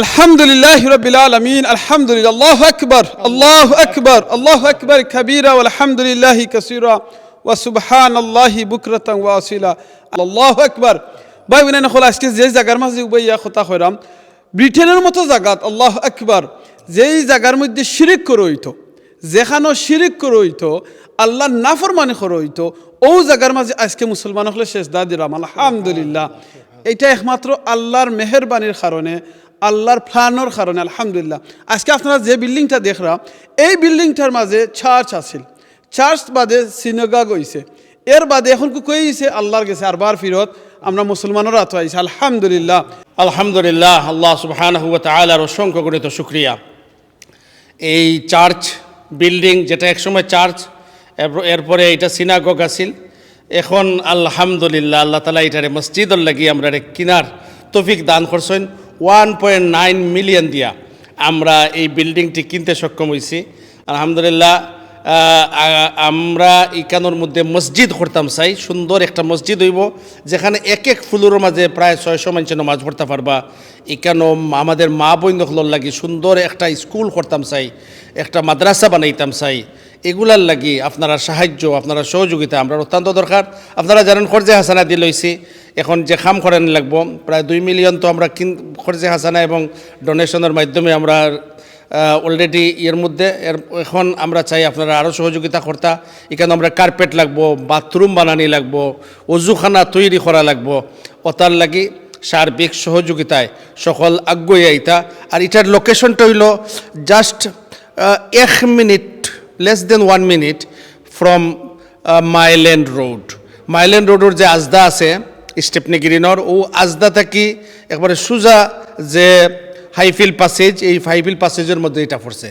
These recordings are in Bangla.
আলহামদুলিল্লাহ রবিল আলমিন, আলহামদুলিল্লাহ, আল্লাহ আকবর আল্লাহ আকবর আল্লাহ আকবর কবিরা, আলহামদুলিল্লাহ কসিরা ও সুবহান আল্লাহি বুকরতং ওয়াসিলা আল্লাহ আকবর। ভাই বিনাইন খোলা আজকে যে জায়গার মাঝে উবাইয়া খোতা হইরাম ব্রিটেনের মতো জাগাত, আল্লাহ আকবর, যেই জায়গার মধ্যে শিরিক করে হইতো যেখানো শিরিক করে হইতো আল্লাহ নাফরমানি করে হইতো, ও জায়গার মাঝে আজকে মুসলমান হলে শেষ দা দিলাম, আলহামদুলিল্লাহ। এটা একমাত্র আল্লাহর মেহরবানির কারণে আল্লাহর প্ল্যানোর কারণে, আলহামদুলিল্লাহ। আজকে আপনারা যে বিল্ডিংটা দেখরা, এই বিল্ডিংটার মাঝে চার্চ আছিল। চার্চ বাদে সিনেগাগ হইছে। এর বাদে এখন কই গেছে আল্লাহর গেছে আর বার ফিরত আমরা মুসলমানেরও আতো আইছে আলহামদুলিল্লাহ। আলহামদুলিল্লাহ, আল্লাহ সুবহানাহু ওয়া তাআলার অসংখ্য গণিত শুক্রিয়া। এই চার্চ বিল্ডিং যেটা একসময় চার্চ, এরপরে এটা সিনাগগ আছিল। এখন আলহামদুলিল্লাহ, আল্লাহ তালা এটারে মসজিদর লাগি আমরা কিনার তফিক দান করছেন। ওয়ান পয়েন্ট নাইন মিলিয়ন দিয়া আমরা এই বিল্ডিংটি কিনতে সক্ষম হয়েছি আলহামদুলিল্লাহ আমরা ইকানোর মধ্যে মসজিদ করতাম চাই, সুন্দর একটা মসজিদ হইব, যেখানে এক এক ফুলের মাঝে প্রায় ছয়শো মানুষের নামাজ পড়তে পারবা। ইকানো, আমাদের মা বৈন্দখলর লাগি সুন্দর একটা স্কুল করতাম চাই, একটা মাদ্রাসা বানাইতাম চাই। এগুলার লাগি আপনারা সাহায্য, আপনারা সহযোগিতা আমরা অত্যন্ত দরকার। আপনারা জানেন খরজে হাসানা দিয়ে লইছি। এখন যে খাম করেন লাগবো, প্রায় দুই মিলিয়ন তো আমরা কিন খরজে হাসানা এবং ডোনেশনের মাধ্যমে আমরা অলরেডি এর মধ্যে, এর, এখন আমরা চাই আপনারা আরও সহযোগিতা করতা। এখানে আমরা কার্পেট লাগবো বাথরুম বানানি লাগবো, অজুখানা তৈরি করা লাগবো। ওতার লাগি সার্বিক সহযোগিতায় সকল আগ্রহী আইতা। আর এটার লোকেশনটা হইল জাস্ট এক minute less than one minute from Mile End road Mile End রোডের যে আজদা আছে স্টেপনি গ্রিনর ও আজদা থাকি একবারে সুজা যে হাইফিল প্যাসেজ এই হাইফিল প্যাসেজের মধ্যে এটা পড়ছে,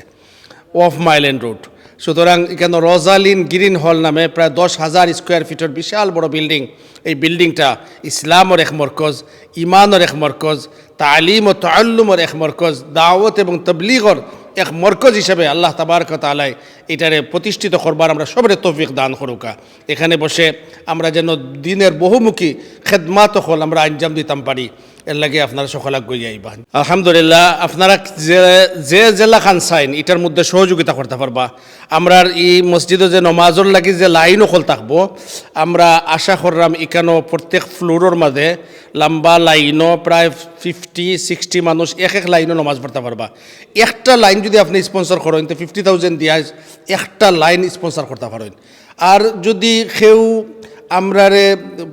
অফ মাইল্যান্ড রোড। সুতরাং এখানে রজালিন গ্রিন হল নামে প্রায় দশ হাজার স্কোয়ার ফিটের বিশাল বড় বিল্ডিং। এই বিল্ডিংটা ইসলামর এক মরকজ, ইমানের এক মরকজ, তালিম ও তাল্লুমর এক মরকজ, দাওয়াত এবং তবলিগর এক মরকজ হিসেবে আল্লাহ তাবার তালায় এটারে প্রতিষ্ঠিত করবার আমরা সবরে তৌফিক দান করুকা। এখানে বসে আমরা যেন দিনের বহুমুখী খেদমাত হল আমরা আঞ্জাম দিতাম পারি। এর লাগে আপনারা সকল আগ্রহী আইবা আলহামদুলিল্লাহ, আপনারা যে জেলা খান চাইন, এটার মধ্যে সহযোগিতা করতে পারবা। আমরা এই মসজিদে যে নমাজর লাগি যে লাইন অকল থাকব, আমরা আশা করলাম এখানেও প্রত্যেক ফ্লোরের মাঝে লম্বা লাইনও প্রায় ফিফটি সিক্সটি মানুষ এক এক লাইনও নমাজ পড়তে পারবা। একটা লাইন যদি আপনি স্পন্সর করেন, তো ফিফটি থাউজেন্ড দিয়া একটা লাইন স্পন্সর করতে পারেন। আর যদি কেউ আমরারে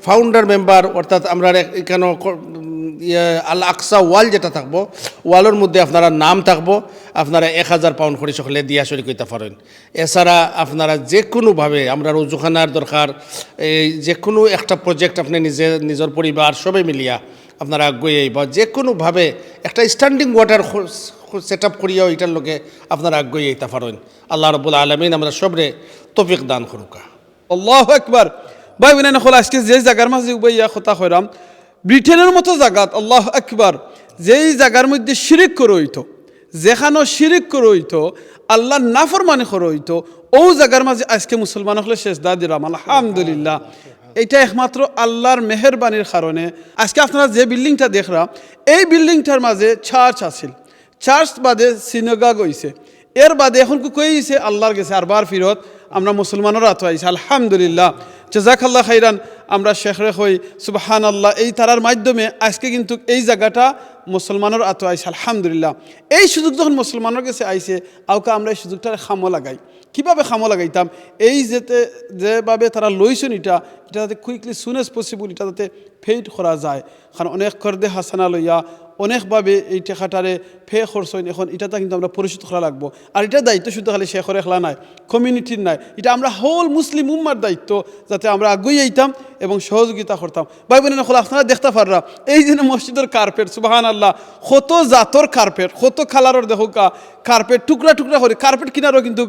ফাউন্ডার মেম্বার অর্থাৎ আমরা এখানে আল আকসা ওয়াল যেটা থাকব, ওয়ালের মধ্যে আপনারা নাম থাকব, আপনারা এক হাজার পাউন্ড করে সকলে দিয়া শরীর করতে পারেন। এছাড়া আপনারা যে কোনোভাবে আমরা রুজুখানার দরকার, এই যে কোনো একটা প্রজেক্ট আপনি নিজে, নিজের পরিবার সবাই মিলিয়া আপনারা আগ্রহী বা যে কোনোভাবে একটা স্ট্যান্ডিং ওয়াটার সেট আপ করিয়াও এটার লোকে আপনারা আগ্রহী আইতে পারেন। আল্লাহ রবুল আলমিন আমরা সবরে তফিক দান করুকা। আল্লাহ আকবার। ভাই নকল আজকে যে জায়গার মাঝে উবাইয়া কথা কইরাম ব্রিটেনের মতো জায়গাত আল্লাহ আকবার, যেই জায়গার মধ্যে শিরিক করে হইতো যেখানো শিরিক করে হইতো আল্লাহ নাফরমানি করে হইতো, ও জায়গার মাঝে আজকে মুসলমান হলে শেষ দা দিলাম, আলহামদুলিল্লাহ। এটা একমাত্র আল্লাহর মেহরবানির কারণে। আজকে আপনারা যে বিল্ডিংটা দেখরা এই বিল্ডিংটার মাঝে চার্চ আছিল। চার্চ বাদে সিনেগাগ হইছে। এর বাদে এখন কই গেছে আল্লাহর গেছে আর বার ফিরত। আমরা মুসলমানেরও আতো আইছে, আলহামদুলিল্লাহ। জাজাকাল্লাহ খাইরান। আমরা শেখরে হই সুবাহান আল্লাহ এই তারার মাধ্যমে আজকে কিন্তু এই জায়গাটা মুসলমানের আতো আইছে, আলহামদুলিল্লাহ। এই সুযোগ যখন মুসলমানের কাছে আইছে, আউকা আমরা এই সুযোগটা খামো লাগাই। কীভাবে খামো লাগাইতাম? এই যেতে, যেভাবে তারা লইছেন এটা এটা যাতে কুইকলি সুন এজ পসিবল এটা যাতে ফেইড করা যায়। কারণ অনেক করদে হাসানা লইয়া, অনেকভাবে এই টেকাটারে ফে খরচইন, এখন এটাতে কিন্তু আমরা পরিশোধ করা লাগবো। আর এটা দায়িত্ব শুধু খালি শেখর এখলা নাই কমিউনিটির নাই। এটা আমরা হোল মুসলিম উম্মার দায়িত্ব, যাতে আমরা আগুই আইতাম। এবং সহযোগিতা করতাম। ভাই বোনেরা খোলা আপনারা দেখতে পাররা, এই যে মসজিদের কার্পেট সুবাহান আল্লাহ কত জাতর কার্পেট কত কালারের দেখো কার্পেট টুকরা টুকরা করে কার্পেট কিনারও কিন্তু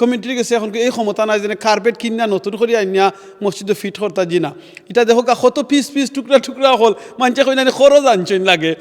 কমিউনিটির গেছে, এখন এই ক্ষমতা নাই যে কার্পেট কিনা নতুন করে আনিয়া মসজিদে ফিট করতা জিনা। এটা দেখো কত পিস পিস টুকরা টুকরা হল মানুষে কইনা খরচ আনছেন লাগে।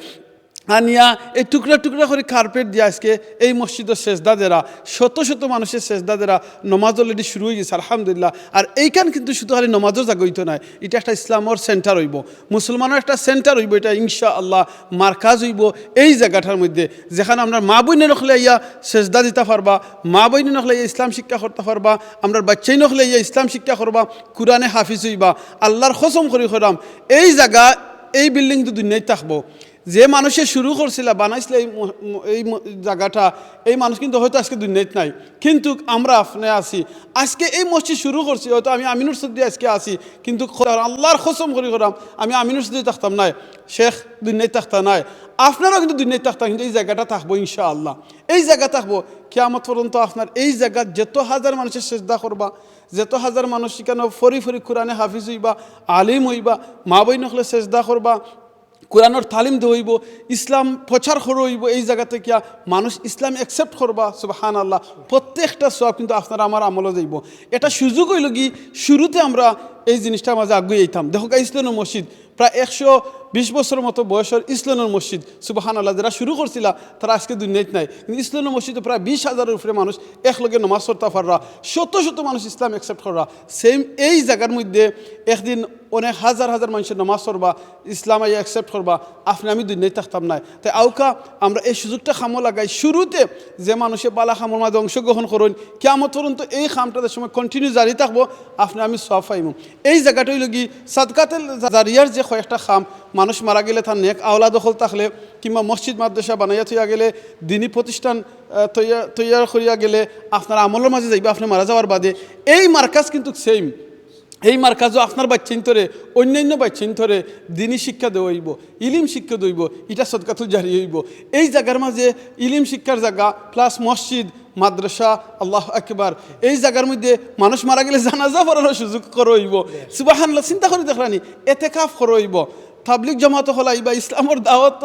আনিয়া এই টুকরা টুকরা করে কার্পেট দিয়ে আজকে এই মসজিদের শেষদাদেরা শত শত মানুষের শেষদাদেরা নমাজ অলরেডি শুরু হয়ে গেছে, আলহামদুলিল্লাহ। আর এইখান কিন্তু শুধু খালি নমাজও জাগইত নয় এটা একটা ইসলামর সেন্টার হইব। মুসলমানের একটা সেন্টার হইব, এটা ইনশা আল্লাহ মার্কাজ হইব এই জায়গাটার মধ্যে। যেখানে আমরা মা বইনে নখলে ইয়া শেষদা দিতে পারবা, মা বইনে নখলে ইয়া ইসলাম শিক্ষা করতে পারবা, আমরা বাচ্চাই নখলে ইয়া ইসলাম শিক্ষা করবা, কোরআনে হাফিজ হইবা, আল্লাহর খসম করি করাম এই জায়গা, এই বিল্ডিং তো দুনিয়ায় থাকব। যে মানুষে শুরু করছিল, বানাইছিল এই এই জায়গাটা, এই মানুষ কিন্তু হয়তো আজকে দুনিয়াত নাই। কিন্তু আমরা আপনি আছি। আজকে এই মসজিদ শুরু করছি, হয়তো আমি আমিনুর সদ্দি আজকে আছি। কিন্তু আল্লাহর খসম করি করাম আমি আমিনুর সদ্দি থাকতাম নাই। শেখ দুনিয়ায় থাকতা নাই। আপনারাও কিন্তু দুনিয়ায় থাকতাম কিন্তু এই জায়গাটা থাকব ইনশা আল্লাহ এই জায়গা থাকব কেমন পর্যন্ত আপনার এই জায়গা যত হাজার মানুষের চেষ্টা করবা, যত হাজার মানুষ সেখানে ফরি ফরি কোরআনে হাফিজ হইবা, আলিম হইবা, মা বই নখলে চেষ্টা করবা কোরআনের তালিম দইব ইসলাম প্রচার করইব এই জায়গা থেকে মানুষ ইসলাম একসেপ্ট করবা সুবাহান আল্লাহ প্রত্যেকটা সব কিন্তু আপনারা আমার আমলে যাইব। এটা সুযোগ হইল কি, শুরুতে আমরা এই জিনিসটা মাঝে আগুয়ে যেতাম দেখো ইসলাম মসজিদ, প্রায় একশো বিশ বছরের মতো বয়সের ইসলামের মসজিদ সুবাহান আল্লাহ যারা শুরু করছিল, তারা আজকে দুনিয়াত নাই। কিন্তু ইসলামের মসজিদে প্রায় বিশ হাজারের উপরে মানুষ একলগে নমাজ পড়তে পাররা, শত শত মানুষ ইসলাম অ্যাকসেপ্ট করা সেম এই জায়গার মধ্যে একদিন অনেক হাজার হাজার মানুষের নামাজ পড়বা, ইসলাম আইয়া অ্যাকসেপ্ট করবা, আপনি আমি দুনিয়ায় থাকতাম নাই। তাই আউকা, আমরা এই সুযোগটা খামো লাগাই। শুরুতে যে মানুষে বালা খামোর মাঝে অংশগ্রহণ করুন কেমন পর্যন্ত এই খামটাদের সময় কন্টিনিউ জারি থাকব, আপনি আমি সব পাইমু। এই জায়গাটা হইল কি, সাদকাতেল জারিয়ার যে কয়েকটা খাম মানুষ মারা গেলে তার নেক আওলা দখল থাকলে কিংবা মসজিদ, মাদ্রাসা বানাইয়া থইয়া গেলে, দিনী প্রতিষ্ঠান তৈয়ার করিয়া গেলে আপনার আমলের মাঝে যাইবে, আপনি মারা যাওয়ার বাদে। এই মার্কাজ কিন্তু সেম এই মার্কাজও আপনার বাচ্চিন ধরে অন্যান্য বাচ্চিন ধরে দিনী শিক্ষা দেওয়া হইব, ইলিম শিক্ষা দইব এটা সদকাতুল জারি হইব। এই জায়গার মাঝে ইলিম শিক্ষার জায়গা প্লাস মসজিদ, মাদ্রাসা, আল্লাহ একবার এই জায়গার মধ্যে মানুষ মারা গেলে জানাজা পড়ানোর সুযোগ করো হইব। সুবাহান্লা চিন্তা করে দেখলানি এতে কাফ করো হইব হল জমাত হলাইবা ইসলামর দাওয়াত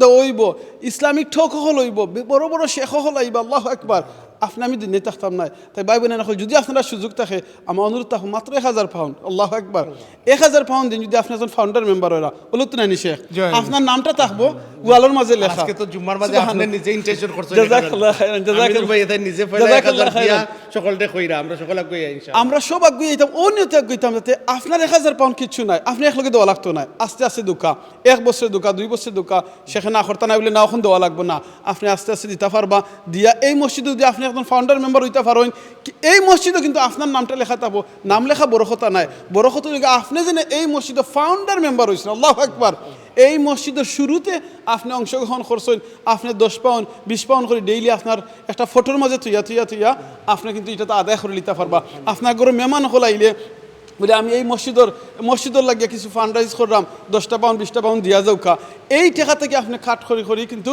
ইছলামিক ইসলামিক ঠক বড়ো বড় বড় শেখ হলাইবা আল্লাহ একবার আপনি আমি দিনে থাকতাম নাই। তাই ভাই বোনের যদি আপনারা সুযোগ থাকে আমার অনুরোধ থাকুন মাত্র এক হাজার পাউন্ড আল্লাহ একবার এক হাজার পাউন্ড দিন যদি আপনি একজন ফাউন্ডার মেম্বার হইরা বলো তো নানি শেখ? আপনার নামটা থাকব ওয়ালের মাঝে লেখা। আজকে তো জুম্মার মাঝে আপনি নিজে ইন্টেনশন করছেন জাযাকাল্লাহ খাইরান, জাযাকাল্লাহ- ভাই এতে নিজে পয়লা এক হাজার দিয়া। সকলকে কইরা আমরা সকলে কইয়া ইনশাআল্লাহ। আমরা সব আগুয়ে যেতাম ও নিয়তে আগুইতাম যাতে আপনার এক হাজার পাউন্ড কিচ্ছু নাই আপনি একলগে দেওয়া লাগতো না আস্তে আস্তে দোকা এক বছরের দোকা দুই বছরের দোকা সেখানে আখরতা নাই বলে না এখন দেওয়া লাগবে না। আপনি আস্তে আস্তে দিতে পারবা দিয়া এই মসজিদে যদি আপনি একজন ফাউন্ডার মেম্বার হইতে পারেন এই মসজিদও কিন্তু আপনার নামটা লেখা থাকব, নাম লেখা বরকতা নাই। বড় যদি আপনি যেন এই মসজিদে ফাউন্ডার মেম্বার হয়েছেন আল্লাহ একবার এই মসজিদের শুরুতে আপনি অংশগ্রহণ করছেন, আপনি দশ পাউন্ড, বিশ পাউন্ড করে ডেইলি আপনার একটা ফটোর মাঝে থুইয়া থুইয়া থুইয়া আপনি কিন্তু এটা তো আদায় করে নিতে পারবা। আপনার ঘরে মেহমান হলাইলে বলে, আমি এই মসজিদর মসজিদর লাগিয়ে কিছু ফান্ড রাইজ করলাম দশটা পাউন্ড, বিশটা পাউন্ড দিয়া যাওকা এই টাকা থেকে আপনি কাট করি করি কিন্তু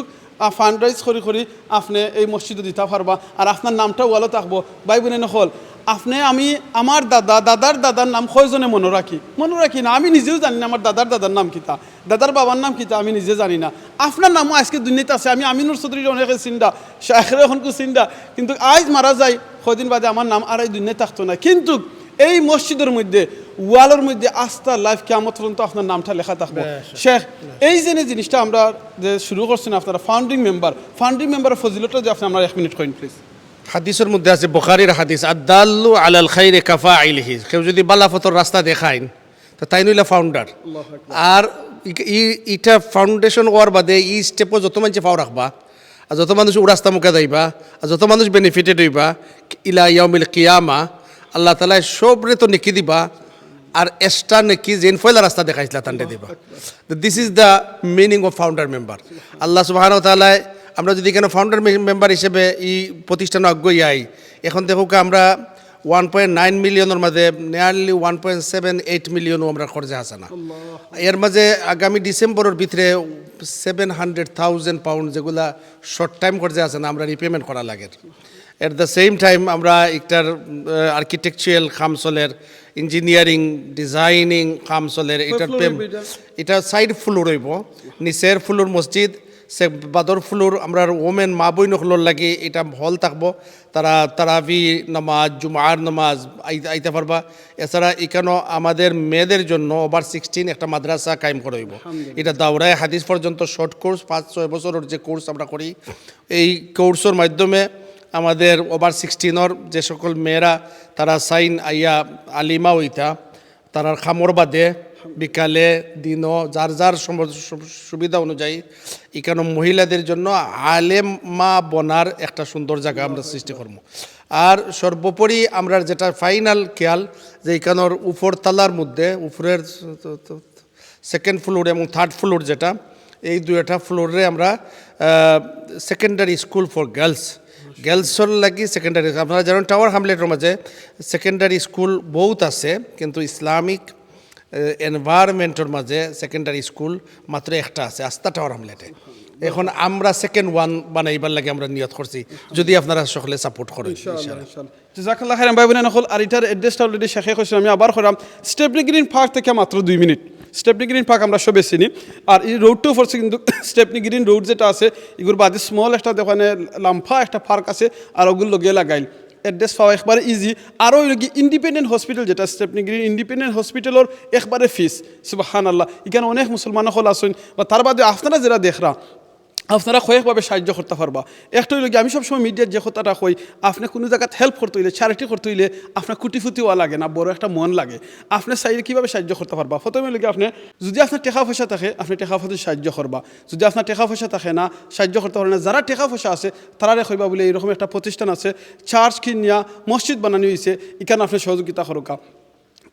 ফান্ড রাইজ করি করি আপনি এই মসজিদে দিতে পারবা। আর আপনার নামটাও ভালো থাকব। ভাই বোনে নহল আপনি, আমি, আমার দাদা, দাদার দাদার নাম কয়জনে মনে রাখি? মনে রাখি না, আমি নিজেও জানি না আমার দাদার দাদার নাম কিতা। দাদার বাবার নাম কিতা, আমি নিজে জানি না। আপনার নামও আজকে দুর্নীতি আছে, আমি আমিনুর চৌধুরীর অনেকে চিন্তা শাহের এখনকো চিন্তা কিন্তু আজ মারা যায় কদিন বাদে আমার নাম আর এই দুর্নীতি থাকতো না। কিন্তু এই মসজিদের মধ্যে ওয়ালের মধ্যে আস্থা লাইফ কেমন পর্যন্ত আপনার নামটা লেখা থাকব। শেখ এই যে জিনিসটা আমরা যে শুরু করছেন আপনারা ফাউন্ডিং মেম্বার ফাউন্ডিং মেম্বার ফজিলটা যে আপনি আমরা এক মিনিট করেন প্লিজ হাদিসের মধ্যে আছে বুখারির হাদিস আদাল্লু আলাল খাইরে কাফা আইলিহি কেউ যদি বালাফতর রাস্তা দেখাইন তো তাই নইলে ফাউন্ডার আর ইটা ফাউন্ডেশন হওয়ার বাদে ই স্টেপও যত মানুষ ফাও রাখবা আর যত মানুষ উড়াস্তা মুখে যাইবা আর যত মানুষ বেনিফিটেড হইবা ইলা ইয়াউমিল কিয়ামা আল্লাহ তালা সবরে তো নেকি দিবা আর এক্সট্রা নেকি যেন ফয়লা রাস্তা দেখাইছিল তান্ডে দিবা। This is the meaning of founder member আল্লাহ সুবাহ তালায় আমরা যদি কেন ফাউন্ডার মেম্বার হিসেবে এই প্রতিষ্ঠান অজ্ঞই আই এখন দেখো আমরা ওয়ান পয়েন্ট নাইন মিলিয়নের মাঝে nearly one point seven eight মিলিয়নও আমরা খরচা আছে না। এর মাঝে আগামী ডিসেম্বরের ভিতরে সেভেন হান্ড্রেড থাউজেন্ড পাউন্ড যেগুলা শর্ট টাইম খরচা আছে না আমরা রিপেমেন্ট করা লাগে। এট দ্য সেম টাইম আমরা একটার আর্কিটেকচুয়াল কাম চলের ইঞ্জিনিয়ারিং ডিজাইনিং কাম চলের এটার এটা? সাইড ফ্লোর হইব নিচের ফ্লোর মসজিদ সে বাদর ফুলুর আমরা ওমেন মা বই নকলোর লাগে এটা হল থাকব। তারা তারাবি নামাজ জুমার নামাজ আই- আইতে পারবা। এছাড়া এখানেও আমাদের মেয়েদের জন্য ওভার সিক্সটিন একটা মাদ্রাসা কায়েম করা হইব। এটা দাওরায় হাদিস পর্যন্ত শর্ট কোর্স পাঁচ ছয় বছরের যে কোর্স আমরা করি এই কোর্সের মাধ্যমে আমাদের ওভার সিক্সটিনের যে সকল মেয়েরা, তারা সাইন আইয়া আলিমা হইতা তারার খামর বাদে বিকালে, দিনও, যার যার সুবিধা অনুযায়ী, এখানে মহিলাদের জন্য আলেমা বনার একটা সুন্দর জায়গা আমরা সৃষ্টি করব। আর সর্বোপরি আমরা যেটা ফাইনাল খেয়াল, যে এখানোর উপর তালার মধ্যে, উপরের সেকেন্ড ফ্লোর এবং থার্ড ফ্লোর যেটা, এই দুইটা ফ্লোরে আমরা সেকেন্ডারি স্কুল ফর গার্লস গার্লসর লাগি সেকেন্ডারি আপনারা জানেন টাওয়ার হামলেটের মাঝে সেকেন্ডারি স্কুল বহুত আছে কিন্তু ইসলামিক এনভায়রনমেন্টের মাঝে সেকেন্ডারি স্কুল মাত্র একটা আছে আস্তা টাওয়ার হামলেটে এখন আমরা সেকেন্ড ওয়ান বানাইবার লাগে আমরা নিয়ত করছি যদি আপনারা সকলে সাপোর্ট করেন। জাজাকাল্লাহ খাইরাম ভাই বোনেন হল আর এটার অ্যাড্রেসটা অলরেডি শেখে কৈছিলাম আমি আবার করাম স্টেপনি গ্রিন পার্ক থেকে মাত্র দুই মিনিট স্টেপনি গ্রিন পার্ক আমরা সবে চিনি। আর এই রোডটো পড়ছে কিন্তু স্টেপনি গ্রিন রোড যেটা আছে এগুলো বাদে স্মল একটা দোকানে লাম্ফা একটা পার্ক আছে, আর ওগুলো লগে লাগাইল। অ্যাড্রেস পাওয়া একবারে ইজি আরও কি ইন্ডিপেন্ডেন্ট হসপিটাল যেটা স্টেপনি গ্রিন ইন্ডিপেন্ডেন্ট হসপিটালের একবারে ফিস সুবাহান আল্লাহ এখানে অনেক মুসলমান হল আসুন বা তার বাদে আপনারা যারা দেখরা আপনারা কয়েকভাবে সাহায্য করতে পারবা। একটা হইল কি আমি সবসময় মিডিয়ার যে কথাটা কই, আপনি কোনো জায়গাত হেল্প করতে হইলে চ্যারিটি করতে হইলে আপনার কুটি ফুটি হওয়া লাগে না, বড় একটা মন লাগে। আপনি চাইলে কীভাবে সাহায্য করতে পারবা? প্রথমে হইল কি আপনি, যদি আপনার টেকা পয়সা থাকে, আপনি টেকা পয়সা সাহায্য করবা। যদি আপনার টেকা পয়সা থাকে না, সাহায্য করতে পারে না, যারা টেকা পয়সা আছে তারা কইবা বলে এরকম একটা প্রতিষ্ঠান আছে, চার্চ কিনিয়া মসজিদ বানানো হয়েছে এখানে আপনি সহযোগিতা করুকা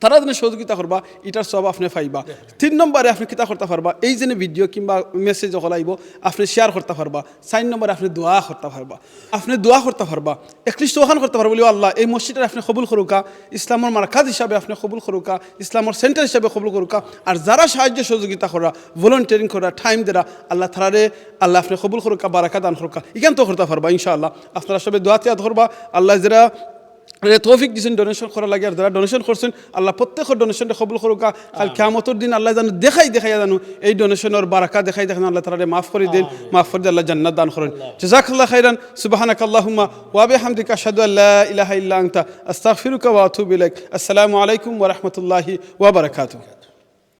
তারা যেন সহযোগিতা করবা এটার সব আপনি পাইবা। তিন নম্বরে আপনি কিতা করতে পারবা এই যে ভিডিও কিংবা মেসেজ যখন আইব আপনি শেয়ার করতে পারবা। চার নম্বরে আপনি দোয়া করতে পারবা। আপনি দোয়া করতে পারবা একলিশ ওখান করতে পারবা বলি আল্লাহ এই মসজিদের আপনি কবুল করুকা ইসলামের মার্কাজ হিসাবে আপনি কবুল করুকা ইসলামের সেন্টার হিসাবে কবুল করুকা আর যারা সাহায্য সহযোগিতা করা ভলেন্টিয়ারিং করা টাইম দেরা আল্লাহ তারারে আল্লাহ আপনি কবুল করুকা বারাকা দান করুকা। ইখান তো করতে পারবা ইনশাআল্লাহ। আপনারা সবে দোয়া তিয়াদ করবা আল্লাহ যারা তৌফিক দিয়েছেন ডোনেশন করা লাগে। আর যারা ডোনেশন করছেন আল্লাহ প্রত্যেকের ডোনেশনটা কবুল করুকা। কাল কেমতর দিন আল্লাহ জানো দেখাই দেখাই জানো এই ডোনেশনের বারাকা দেখাই দেখেন আল্লাহ তারা মাফ করে দিন মাফ করে আল্লাহ জান্নাত দান করেন। জাজাকাল্লাহ খাইরান। সুবাহানাক আল্লাহুম্মা ওয়াবে হামদিকা আশহাদু আল্লা ইলাহা ইল্লা আনতা। আস্তাগফিরুকা ওয়া আতুবু ইলাইক। আসসালামু আলাইকুম ওয়া রাহমাতুল্লাহি ওয়া বারাকাতুহু।